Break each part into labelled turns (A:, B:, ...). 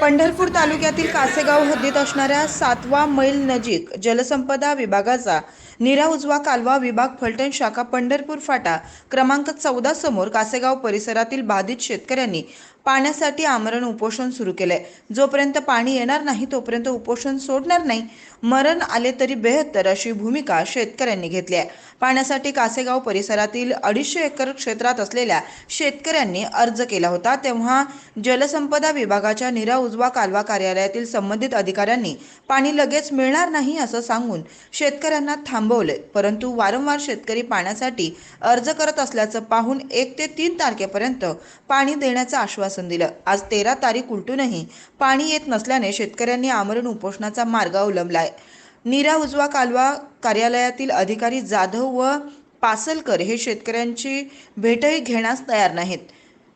A: पंढरपूर तालुक्यातील कासेगाव हद्दीत असणाऱ्या सातवा मैल नजीक जलसंपदा विभागाचा निरा उजवा कालवा विभाग फलटण शाखा पंढरपूर फाटा क्रमांक चौदा समोर कासेगाव परिसरातील बाधित शेतकऱ्यांनी पाण्यासाठी आमरण उपोषण सुरू केलंय. जोपर्यंत पाणी येणार नाही तोपर्यंत उपोषण सोडणार नाही. मरण आले तरी बेहत्तर अशी भूमिका शेतकऱ्यांनी घेतली आहे. पाण्यासाठी कासेगाव परिसरातील अडीचशे एकर क्षेत्रात असलेल्या शेतकऱ्यांनी अर्ज केला होता. तेव्हा जलसंपदा विभागाच्या निरा उजवा कालवा कार्यालयातील संबंधित अधिकाऱ्यांनी पाणी लगेच मिळणार नाही असं सांगून शेतकऱ्यांना थांबवले. परंतु वारंवार शेतकरी पाण्यासाठी अर्ज करत असल्याचं पाहून एक ते तीन तारखेपर्यंत पाणी देण्याचं आश्वासन दिलं. आज तेरा तारीख उलटूनही पाणी येत नसल्याने शेतकऱ्यांनी आमरण उपोषणाचा मार्ग अवलंबलाय. नीरा उजवा कालवा कार्यालयातील अधिकारी जाधव व पासलकर हे शेतकऱ्यांची भेटही घेण्यास तयार नाहीत.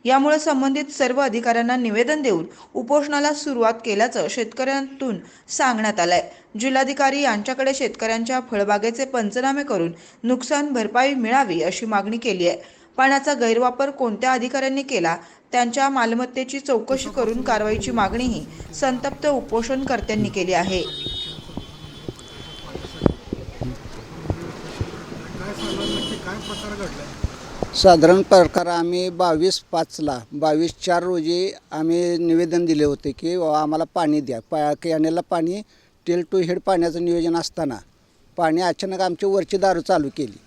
A: यामुळे संबंधित सर्व अधिकाऱ्यांना निवेदन देऊन उपोषणाला सुरुवात केल्याचं शेतकऱ्यांतून सांगण्यात आलंय. जिल्हाधिकारी यांच्याकडे शेतकऱ्यांच्या फळबागेचे पंचनामे करून नुकसान भरपाई मिळावी अशी मागणी केली आहे पाण्याचा गैरवापर कोणत्या अधिकाऱ्यांनी केला? त्यांच्या मालमत्तेची चौकशी करून कारवाईची मागणीही संतप्त उपोषणकर्त्यांनी केली आहे.
B: साधारण प्रकार आम्ही बावीस पाचला बावीस चार रोजी आम्ही निवेदन दिले होते की आम्हाला पाणी द्या. पा कॅनेलला पाणी टेल टू हेड पाण्याचं नियोजन असताना पाणी अचानक आमची वरची दारू चालू केली.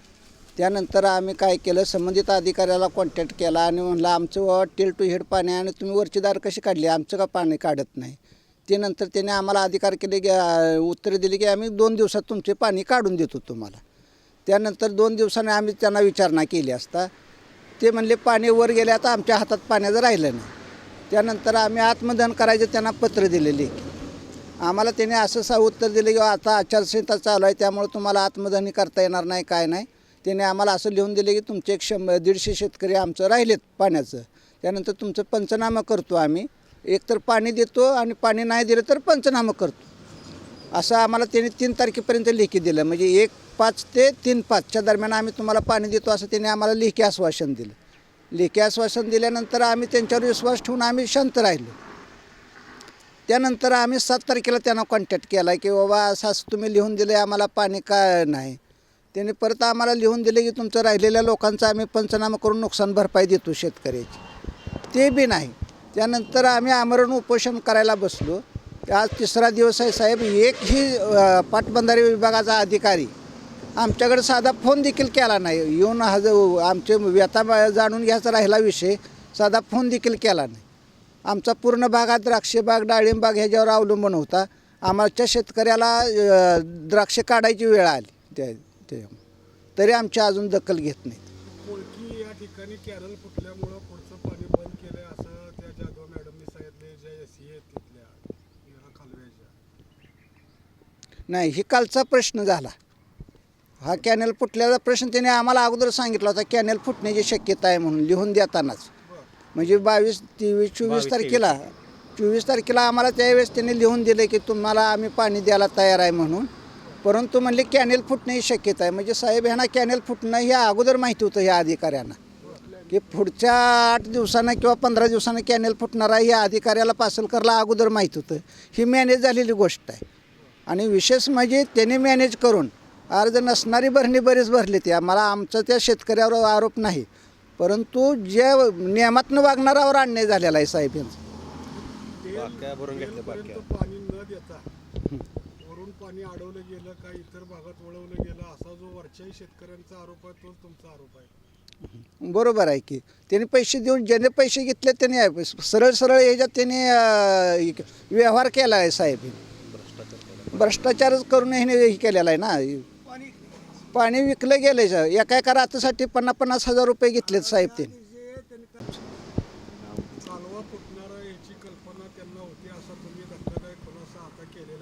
B: त्यानंतर आम्ही काय केलं संबंधित अधिकाऱ्याला कॉन्टॅक्ट केला आणि म्हणलं आमचं टेल टू हेड पाणी आहे आणि तुम्ही वरची दार कशी काढली? आमचं का पाणी काढत नाही? ते नंतर त्याने आम्हाला अधिकार केले की उत्तरे दिली की आम्ही दोन दिवसात तुमचे पाणी काढून देतो तुम्हाला. त्यानंतर दोन दिवसांनी आम्ही त्यांना विचारणा केली असता. ते म्हणले पाणी वर गेले आता आमच्या हातात पाण्याचं राहिलं नाही. त्यानंतर आम्ही आत्मदहन करायचं त्यांना पत्र दिलेले. आम्हाला त्याने असं सा उत्तर दिलं की आता आचारसंहिता चालू आहे त्यामुळे तुम्हाला आत्मदहनी करता येणार नाही काय नाही. त्याने आम्हाला असं लिहून दिले की तुमचे एक शंभर दीडशे शेतकरी आमचं राहिलेत पाण्याचं. त्यानंतर तुमचं पंचनामा करतो आम्ही. एकतर पाणी देतो आणि पाणी नाही दिलं तर पंचनामा करतो. असं आम्हाला त्यांनी तीन तारखेपर्यंत लेखी दिलं. म्हणजे एक पाच ते तीन पाचच्या दरम्यान आम्ही तुम्हाला पाणी देतो असं त्यांनी आम्हाला लेखी आश्वासन दिलं. लेखी आश्वासन दिल्यानंतर आम्ही त्यांच्यावर विश्वास ठेवून आम्ही शांत राहिलो. त्यानंतर आम्ही सात तारखेला त्यांना कॉन्टॅक्ट केला की बाबा असं असं तुम्ही लिहून दिले आम्हाला पाणी का नाही? त्यांनी परत आम्हाला लिहून दिले की तुमचं राहिलेल्या लोकांचं आम्ही पंचनामा करून नुकसान भरपाई देतो शेतकऱ्याची. ते बी नाही. त्यानंतर आम्ही आमरण उपोषण करायला बसलो. आज तिसरा दिवस आहे साहेब. एकही पाटबंधारे विभागाचा अधिकारी आमच्याकडे साधा फोन देखील केला नाही. येऊन हज आमचे व्यथा जाणून घ्यायचा राहिला विषय साधा फोन देखील केला नाही. आमचा पूर्ण भागात द्राक्षबाग डाळिंबाग ह्याच्यावर अवलंबून होता. आमच्या शेतकऱ्याला द्राक्षे काढायची वेळ आली. त्या त्याच्यामुळे तरी आमची अजून दखल घेत नाहीत.
C: कोळकी या ठिकाणी कॅरल फुटल्यामुळं पुढचं पाणी बंद केलंय असं त्या जाधव मॅडमनी सांगितले ज्या एस सी आहेत तिथल्या या कालव्याच्या
B: नाही ही कालचा प्रश्न झाला. हा कॅनेल फुटल्याचा प्रश्न त्याने आम्हाला अगोदर सांगितला होता कॅनेल फुटण्याची शक्यता आहे म्हणून लिहून देतानाच. म्हणजे बावीस तेवीस चोवीस तारखेला चोवीस तारखेला आम्हाला त्यावेळेस त्यांनी लिहून दिले की तुम्हाला आम्ही पाणी द्यायला तयार आहे म्हणून. परंतु म्हणले कॅनेल फुटण्याची शक्यता आहे म्हणजे साहेब ह्यांना कॅनेल फुटणं हे अगोदर माहिती होतं ह्या अधिकाऱ्यांना की पुढच्या आठ दिवसानं किंवा पंधरा दिवसानं कॅनेल फुटणार आहे या अधिकाऱ्याला पासलकरला अगोदर माहीत होतं ही मॅनेज झालेली गोष्ट आहे आणि विशेष म्हणजे त्याने मॅनेज करून अर्ज नसणारी भरणी बरीच भरली ती मला आमचं त्या शेतकऱ्यावर आरोप नाही परंतु जे नियमातनं वागणारावर अन्याय झालेला आहे साहेब यांचा
C: पाणी अडवलं गेलं का इतर भागात वळवलं गेलं असा जो वरच्याही शेतकऱ्यांचा आरोप आहे तोच तुमचा आरोप आहे.
B: बरोबर आहे की. त्यांनी पैसे देऊन ज्याने पैसे घेतले त्याने. सरळ सरळ याच्यात त्याने अं, व्यवहार केला आहे साहेब. भ्रष्टाचारच करून ह्याने हे केलेला आहे ना. पाणी विकलं गेलं एका एका रात्रीसाठी पन्नास पन्नास हजार रुपये घेतलेत साहेब त्यांनी
C: कालवा फुटणारा याची कल्पना त्यांना होती असा तुम्ही धक्कादायक खुलासा आता केलेला आहे तसं काय तुम्हाला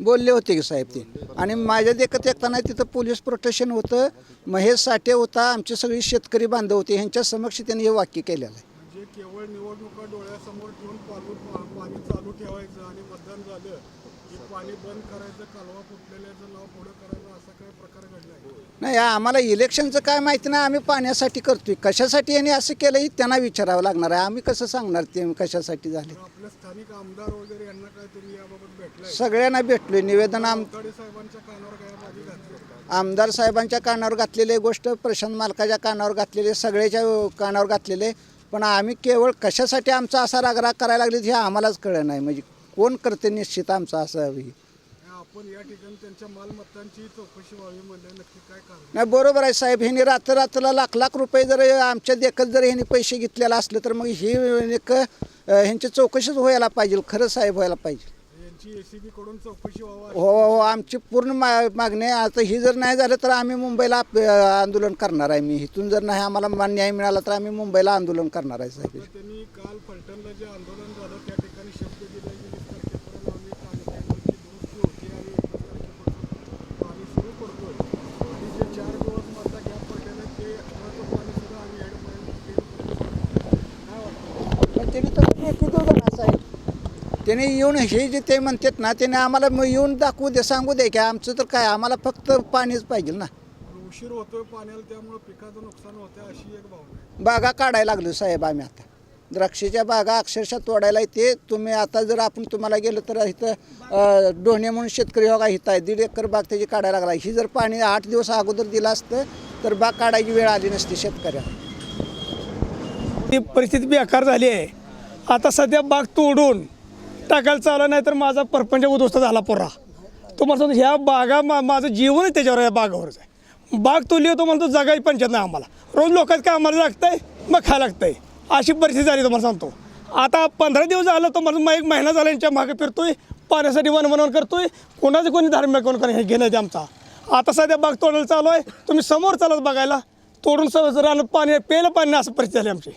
C: बोलले होते का?
B: साहेब ते. आणि माझ्या देखत एकताना तिथं पोलीस प्रोटेक्शन होतं. महेश साठे होता आमचे सगळी शेतकरी बांधव होते. ह्यांच्या समक्ष त्यांनी हे वाक्य केलेलं आहे.
C: म्हणजे केवळ निवडणुका डोळ्यासमोर ठेवून पाणी चालू ठेवायचं आणि मतदान झालं की पाणी बंद करायचं कालवा फुटलेल्याचं नाव पुढं करायचं असा काय प्रकार घडला आहे
B: नाही आम्हाला इलेक्शनचं काय माहिती नाही आम्ही पाण्यासाठी करतोय. कशासाठी यांनी असं केलं हे त्यांना विचारावं लागणार आहे. आम्ही कसं सांगणार ते कशासाठी झाले?
C: तर आपल्या स्थानिक आमदार वगैरे यांना काय तुम्ही याबाबत भेटलाय?
B: सगळ्यांना भेटलोय. निवेदन आम
C: आवताडे साहेबांच्या कानावर काय माझी घातली
B: आमदार साहेबांच्या कानावर घातलेली गोष्ट प्रशांत मालकाच्या कानावर घातलेले सगळ्याच्या कानावर घातलेले पण आम्ही केवळ कशासाठी आमचा असा रागराग करायला लागले हे आम्हालाच कळलं नाही. म्हणजे कोण करते निश्चित आमचा असं हे.
C: आपण या ठिकाणी त्यांच्या मालमत्तांची चौकशी व्हावी म्हणजे नक्की काय कारण?
B: नाही बरोबर आहे साहेब ह्यांनी रात्र रात्रला लाख लाख रुपये जर आमच्या देखत जर ह्यांनी पैसे घेतलेलं असलं तर मग ही एक ह्यांची चौकशीच व्हायला पाहिजे खरं साहेब व्हायला पाहिजे.
C: यांची एसीबी कडून चौकशी व्हावा
B: हो हो आमची पूर्ण मा मागणी आहे. आता ही जर नाही झालं तर आम्ही मुंबईला आप- आंदोलन करणार आहे मी. इथून जर नाही आम्हाला मा- न्याय मिळाला तर आम्ही मुंबईला आंदोलन करणार आहे साहेब.
C: तर त्यांनी काल फलटणला जे आंदोलन झालं त्या ठिकाणी शब्द दिला की वीस तारखेपर्यंत आम्ही टाळेबंदीची दुरुस्ती होती आणि एकवीस तारखेपासून पाणी सुरू करतोय आणि जे चार दिवस माझा गॅप पडलेला आहे ते महत्त्व पाणी सुद्धा आम्ही ॲडपर्यंत काय वाटतं
B: पण त्यांनी तर लेखी देऊ ना साहेब त्याने येऊन हे जे ते म्हणतात ना त्याने आम्हाला मग येऊन दाखवू दे सांगू दे की आमचं तर काय आम्हाला फक्त पाणीच पाहिजे ना.
C: उशीर होतोय पाण्याला त्यामुळे पिकाचं नुकसान होतंय अशी एक भावना आहे.
B: बागा काढायला लागलो साहेब आम्ही आता. द्राक्षाच्या बागा अक्षरशः तोडायला येते. तुम्ही आता जर आपण तुम्हाला गेलो तर इथं डोणे म्हणून शेतकरी हो का इथं आहे दीड एकर बाग त्याची काढायला लागला. ही जर पाणी आठ दिवस अगोदर दिलं असतं तर बाग काढायची वेळ आली नसती शेतकऱ्याला.
D: ती परिस्थिती बेकार झाली आहे. आता सध्या बाग तोडून टाकायला चालला नाही तर माझा परपंच उद्ध्वस्त झाला पोरा. तो सांगतो ह्या बागा मा माझं जीवनच त्याच्यावर या बागावरच आहे. बाग तोडली तो म्हणतो जगाही पंचायत नाही आम्हाला. रोज लोकांचं काय आम्हाला लागतंय मग खायला लागतंय. अशी परिस्थिती झाली तुम्हाला सांगतो. आता पंधरा दिवस झालं तुम्हाला मग एक महिना झाला यांच्या मागे फिरतोय पाण्यासाठी वनवनवन करतोय कोणाचं कोणी धार्मिक कोण कोणी हे घेणं ते आमचा. आता सध्या बाग तोडायला चालू आहे तुम्ही समोर चालत बघायला. तोडून सहज राहणं पाणी प्यायला पाणी असं परिस्थिती झाली आमची.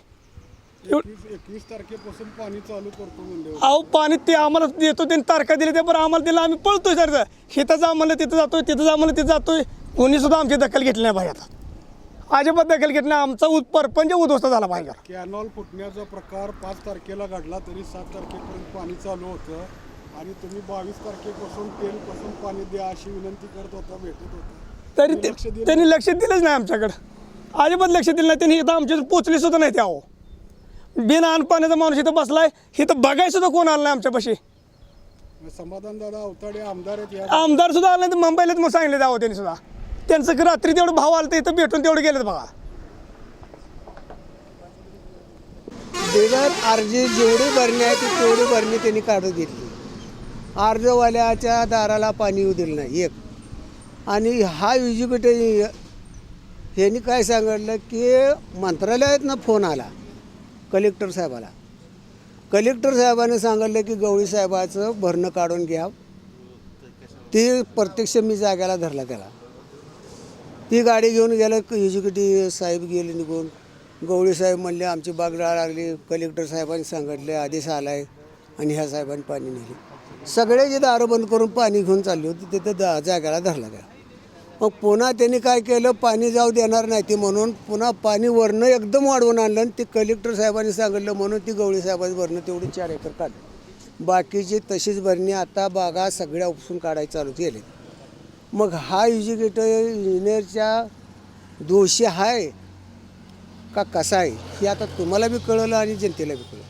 C: एकवीस तारखेपासून पाणी चालू करतो म्हणजे
D: अहो पाणी ते आम्हाला देतो त्यांनी तारखा दिली ते बरं आम्हाला दिलं आम्ही पळतोय सर. जा म्हणलं तिथं जातोय तिथं जा म्हणलं तिथं जातोय. कोणी सुद्धा आमची दखल घेतली नाही पाहिजे आता. अजिबात दखल घेतली नाही. आमचा उद परपंच उद्ध्वस्त झाला पाहिजे
C: कॅनॉल फुटण्याचा प्रकार पाच तारखेला घडला तरी सात तारखेपर्यंत पाणी चालू होतं. आणि तुम्ही बावीस तारखेपासून तेलपासून पाणी द्या अशी विनंती करत होता भेटत होता.
D: तरी ते- त्यांनी लक्ष दिलंच नाही आमच्याकडं. अजिबात लक्ष दिलं नाही. त्यांनी इथं आमच्या पोचले सुद्धा नाही त्या अहो. बिन पाण्याचा माणूस इथं बसलाय इथं बघाय सुद्धा कोण आलं नाही आमच्यापाशी
C: समाधान दादा अवताडे आमदार आहेत या.
D: आमदार सुद्धा आले नाही तर मुंबईलाच मग सांगितलं द्यावं त्यांनी सुद्धा. त्यांचं रात्री तेवढं भाव आलं तर इथं भेटून तेवढं गेलं बघा.
E: बिगर अर्जी जेवढी भरणी आहे ती तेवढी भरणी त्यांनी काढून घेतली. अर्जवाल्याच्या दाराला पाणी येऊ दिलं नाही एक. आणि हा एक्झिक्युटिव्ह ह्यांनी काय सांगितलं की मंत्रालयातनं फोन आला. कलेक्टर साहेबाला. कलेक्टर साहेबाने सांगितलं की गवळी साहेबाचं भरणं काढून घ्या. ते प्रत्यक्ष मी जाग्याला धरला त्याला. ती गाडी घेऊन गेलं एक्झिक्युटिव्ह साहेब गेले निघून. गवळी साहेब म्हणले आमची बाग लागली. कलेक्टर साहेबांनी सांगितले आदेश आलाय. आणि ह्या साहेबांनी पाणी नेले. सगळे जे दारं बंद करून पाणी घेऊन चालली होती तिथं दा जाग्याला धरला गेला मग पुन्हा त्यांनी काय केलं? पाणी जाऊ देणार नाही ते म्हणून पुन्हा पाणी वरणं एकदम वाढवून आणलं आणि ते कलेक्टर साहेबांनी सांगितलं म्हणून ती गवळी साहेबांनी भरणं तेवढी चार एकर काढली. बाकीची तशीच भरणी आता बागा सगळ्या उपसून काढायला चालू केले. मग हा एक्झिक्युटिव्ह इंजिनियरच्या दोषी आहे का कसा आहे हे आता तुम्हाला बी कळलं आणि जनतेला बी कळलं.